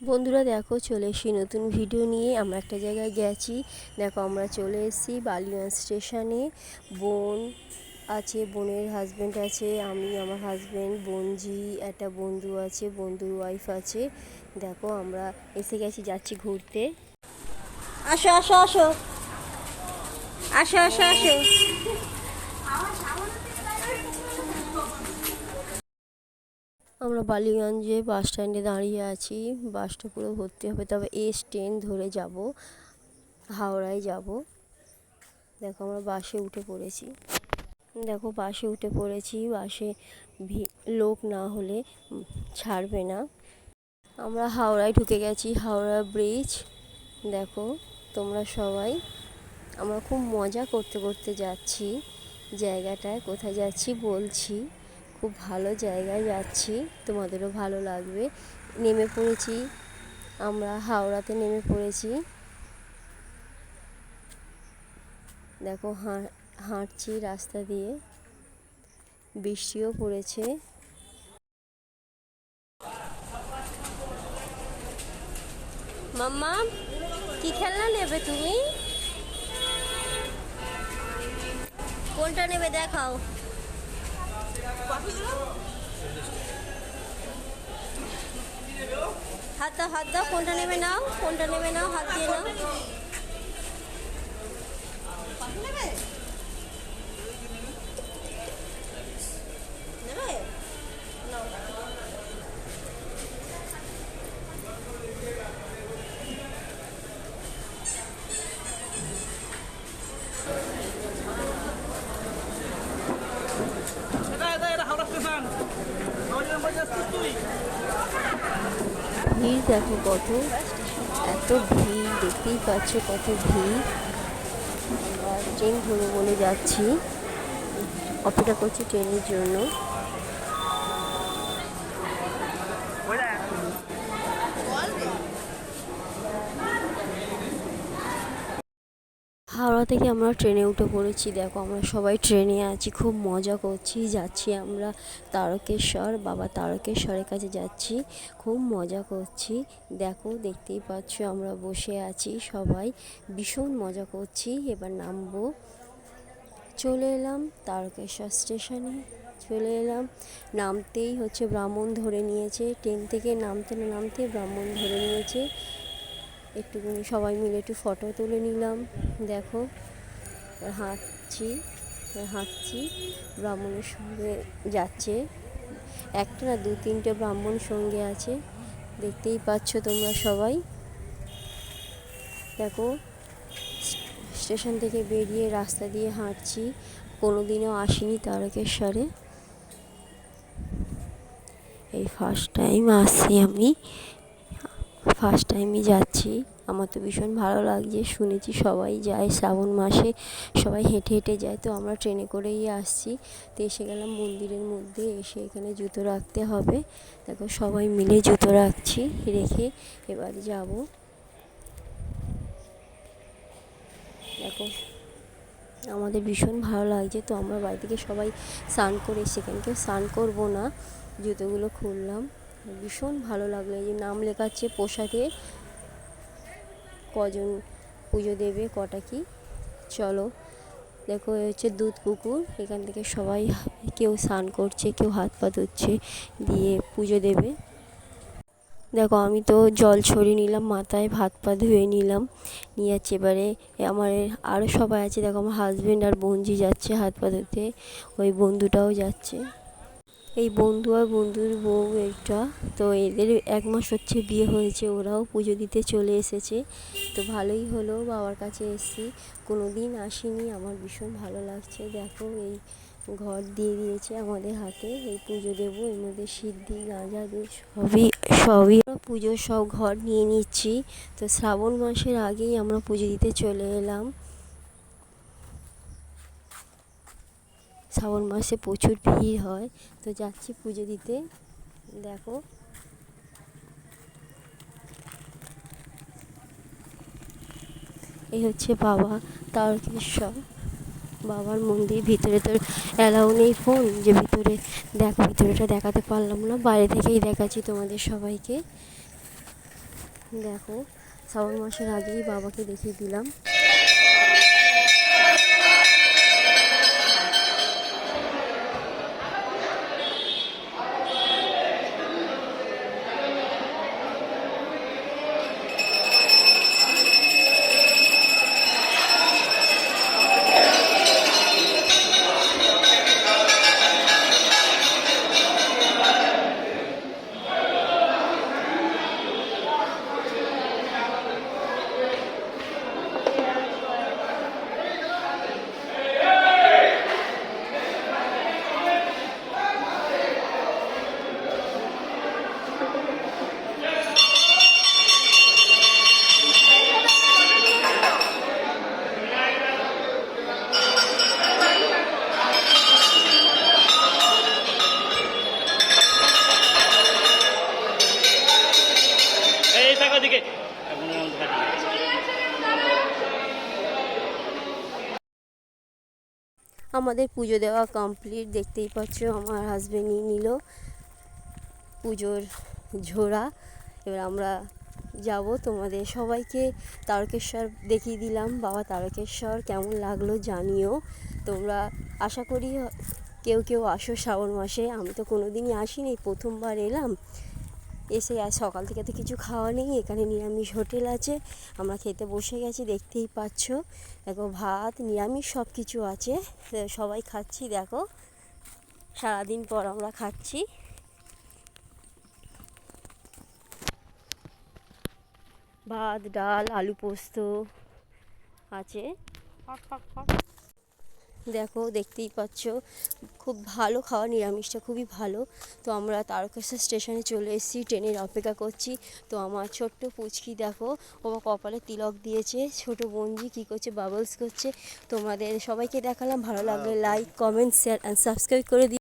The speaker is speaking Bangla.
বন্ধুরা দেখো, চলে এসেছি নতুন ভিডিও নিয়ে। আমরা একটা জায়গায় গেছি। দেখো, আমরা চলে এসেছি বালিগঞ্জ স্টেশনে বোন আছে, বোনের হাজব্যান্ড আছে, আমি, আমার হাজব্যান্ড বোনজি, একটা বন্ধু আছে, বন্ধুর ওয়াইফ আছে। দেখো, আমরা এসে গেছি, যাচ্ছি ঘুরতে। আসো আসো আসো। আসো আসো আসো। আমরা বালিগঞ্জে বাস স্ট্যান্ডে দাঁড়িয়ে আছি। বাসটা পুরো ভর্তি হবে, তবে এস ট্রেন ধরে যাব, হাওড়ায় যাব। দেখো আমরা বাসে উঠে পড়েছি। দেখো বাসে উঠে পড়েছি বাসে লোক না হলে ছাড়বে না। আমরা হাওড়ায় ঢুকে গেছি, হাওড়া ব্রিজ দেখো তোমরা সবাই, আমরা খুব মজা করতে করতে যাচ্ছি, জায়গাটায় কোথায় যাচ্ছি বলছি। খুব ভালো জায়গায় যাচ্ছি, তোমাদেরও ভালো লাগবে। নেমে পড়েছি, আমরা হাওড়াতে নেমে পড়েছি। দেখো হাঁটছি রাস্তা দিয়ে, বৃষ্টিও পড়েছে। মাম্মা, কি খেলনা নেবে তুমি? কোনটা নেবে দেখাও। হাত দাও হাত দাও কোনটা নেবে নাও কোনটা নেবে নাও হাত দিয়ে নাও। এটা দেখো কত? এত ভিড়, দেখতেই পাচ্ছ কত ভিড়। ট্রেন ধরে বলে যাচ্ছি। অপেক্ষা করছি ট্রেনের জন্য। হাওড়া থেকে আমরা ট্রেনে উঠে পড়েছি, দেখো আমরা সবাই ট্রেনে আছি, খুব মজা করছি, যাচ্ছি আমরা তারকেশ্বর, বাবা তারকেশ্বরের কাছে যাচ্ছি, খুব মজা করছি, দেখো দেখতেই পাচ্ছ আমরা বসে আছি সবাই, ভীষণ মজা করছি, এবার নামবো, চলে এলাম তারকেশ্বর স্টেশনে, চলে এলাম, নামতেই হচ্ছে ব্রাহ্মণ ধরে নিয়েছে, ট্রেন থেকে নামতে না নামতে ব্রাহ্মণ ধরে নিয়েছে একটুখানি সবাই মিলে একটু ফটো তুলে নিলাম। দেখো, হাঁটছি হাঁটছি, ব্রাহ্মণের সঙ্গে যাচ্ছে। একটা না দু তিনটে ব্রাহ্মণ সঙ্গে আছে। দেখতেই পাচ্ছ তোমরা সবাই। দেখো, স্টেশন থেকে বেরিয়ে রাস্তা দিয়ে হাঁটছি। কোনো দিনও আসিনি তারকেশ্বরে। এই ফার্স্ট টাইম আসছি আমি। ফার্স্ট টাইমই যাচ্ছি। আমার তো ভীষণ ভালো লাগছে, শুনেছি সবাই যায় শ্রাবণ মাসে, সবাই হেঁটে হেঁটে যায়, তো আমরা ট্রেনে করেই আসছি। তো এসে গেলাম মন্দিরের মধ্যে, এসে এখানে জুতো রাখতে হবে। দেখো সবাই মিলে জুতো রাখছি, রেখে এবার যাব। দেখো, আমাদের ভীষণ ভালো লাগছে, তো আমরা বাড়ি থেকে সবাই স্নান করে সেখানকে স্নান করব না, জুতোগুলো খুললাম। ভীষণ ভালো লাগল। এই যে নাম লেখাচ্ছে পোশাকে কজন পুজো দেবে, কটা কি? চলো, দেখো হচ্ছে দুধ পুকুর এখান থেকে সবাই কেউ স্নান করছে, কেউ হাত পা ধুচ্ছে, দিয়ে পুজো দেবে। দেখো, আমি তো জল ছড়িয়ে নিলাম, মাথায় ভাত পা ধুয়ে নিলাম। নিয়ে যাচ্ছে এবারে, আমার আরও সবাই আছে। দেখো, আমার হাজব্যান্ড আর বোনজি যাচ্ছে হাত পা ধুতে। ওই বন্ধুটাও যাচ্ছে। এই বন্ধু আর বন্ধুর বউ এটা তো এদের এক মাস হচ্ছে বিয়ে হয়েছে, ওরাও পুজো দিতে চলে এসেছে। তো ভালোই হলো, বাবার কাছে এসেছি। কোনো দিন আসিনি, আমার ভীষণ ভালো লাগছে। দেখো এই ঘর দিয়ে দিয়েছে আমাদের হাতে, এই পুজো দেবো, এর মধ্যে সিদ্ধি, গাঁজা, দুধ সবই সবই পুজোর সব ঘর নিয়ে নিচ্ছি। তো শ্রাবণ মাসের আগেই আমরা পুজো দিতে চলে এলাম। শ্রাবণ মাসে প্রচুর ভিড় হয়। তো যাচ্ছি পুজো দিতে। দেখো। এই হচ্ছে বাবা তারকেশ্বর। বাবার মন্দির। ভিতরে তোর অ্যালাউ নেই ফোন যে ভিতরে দেখো, ভিতরেটা দেখাতে পারলাম না। বাইরে থেকেই দেখাচ্ছি তোমাদের সবাইকে। দেখো, শ্রাবণ মাসের আগেই বাবাকে দেখিয়ে দিলাম। আমাদের পুজো দেওয়া কমপ্লিট দেখতেই পাচ্ছ আমার হাজবেন্ডই নিল পুজোর ঝোড়া। এবার আমরা যাব তোমাদের সবাইকে, তারকেশ্বর দেখিয়ে দিলাম। বাবা তারকেশ্বর, কেমন লাগল জানিও। তোমরা আশা করি কেউ কেউ আসো শ্রাবণ মাসে। আমি তো কোনো দিনই আসিনি, প্রথমবার এলাম। এসে আজ সকাল থেকে তো কিছু খাওয়া নেই, এখানে নিরামিষ হোটেল আছে, আমরা খেতে বসে গেছি, দেখতেই পাচ্ছ। দেখো ভাত, নিরামিষ সব কিছু আছে সবাই খাচ্ছি, দেখো। সারাদিন পর আমরা খাচ্ছি। ভাত, ডাল, আলু পোস্ত আছে। দেখো দেখতেই পাচ্ছ। খুব ভালো খাওয়া নিরামিষটা খুবই ভালো। তো আমরা তারকেশ্বর স্টেশনে চলে এসেছি ট্রেনের অপেক্ষা করছি। তো আমার ছোট্ট পুচকি দেখো ও কপালে তিলক দিয়েছে। ছোট বঞ্জি কী করছে বাবলস করছে। তোমাদের সবাইকে দেখালাম ভালো লাগলে like comment share and subscribe করে দিই